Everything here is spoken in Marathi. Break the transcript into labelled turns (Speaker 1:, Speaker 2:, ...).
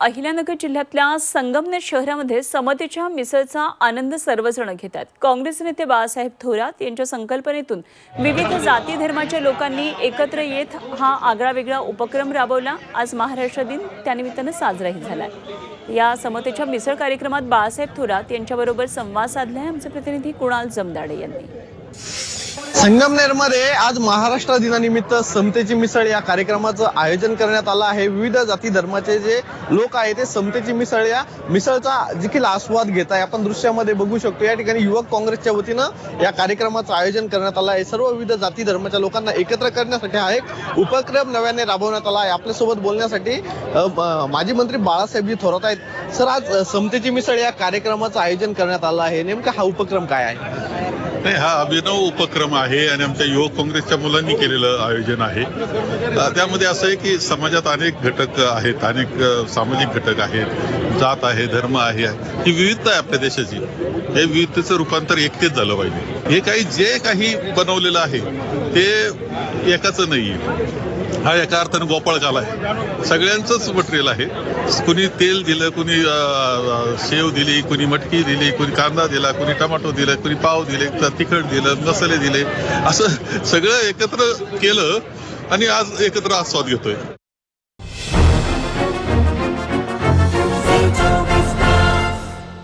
Speaker 1: अहिल्यानगर जिल्ह्यातल्या संगमनेर शहरामध्ये समतेच्या मिसळचा आनंद सर्वजण घेतात. काँग्रेस नेते बाळासाहेब थोरात यांच्या संकल्पनेतून विविध जाती धर्माच्या लोकांनी एकत्र येत हा आगळा वेगळा उपक्रम राबवला. आज महाराष्ट्र दिन त्यानिमित्तानं साजराही झाला या समतेच्या मिसळ कार्यक्रमात बाळासाहेब थोरात यांच्याबरोबर संवाद साधलाय. आमचे प्रतिनिधी कुणाल जमदाडे यांनी.
Speaker 2: संगमनेरमध्ये आज महाराष्ट्र दिनानिमित्त समतेची मिसळ या कार्यक्रमाचं आयोजन करण्यात आलं आहे. विविध जाती धर्माचे जे लोक आहेत ते समतेची मिसळ या मिसळचा देखील आस्वाद घेत आहे. आपण दृश्यामध्ये बघू शकतो या ठिकाणी युवक काँग्रेसच्या वतीनं या कार्यक्रमाचं आयोजन करण्यात आलं आहे. सर्व विविध जाती धर्माच्या लोकांना एकत्र करण्यासाठी हा एक उपक्रम नव्याने राबवण्यात आला आहे. आपल्यासोबत बोलण्यासाठी माजी मंत्री बाळासाहेबजी थोरात आहेत. सर आज समतेची मिसळ या कार्यक्रमाचं आयोजन करण्यात आलं आहे. नेमका हा उपक्रम काय आहे?
Speaker 3: नाही हा अभिनव उपक्रम आहे आणि आमच्या युवक काँग्रेसच्या मुलांनी केलेलं आयोजन आहे. त्यामध्ये असं आहे की समाजात अनेक घटक आहेत अनेक सामाजिक घटक आहेत जात आहे धर्म आहे ही विविधता आहे आपल्या देशाची. हे विविधतेचं रूपांतर एकतेच झालं पाहिजे. हे काही जे काही बनवलेलं आहे ते एकाचं नाही हा एका अर्थानं गोपाळ काल आहे. सगळ्यांचंच मटेरियल आहे. कुणी तेल दिलं कुणी शेव दिली कुणी मटकी दिली कुणी कांदा दिला कुणी टमाटो दिलं कुणी पाव दिले तिखट दिलं मसाले दिले. असं सगळं एकत्र केलं आणि आज एकत्र आस्वाद घेतोय.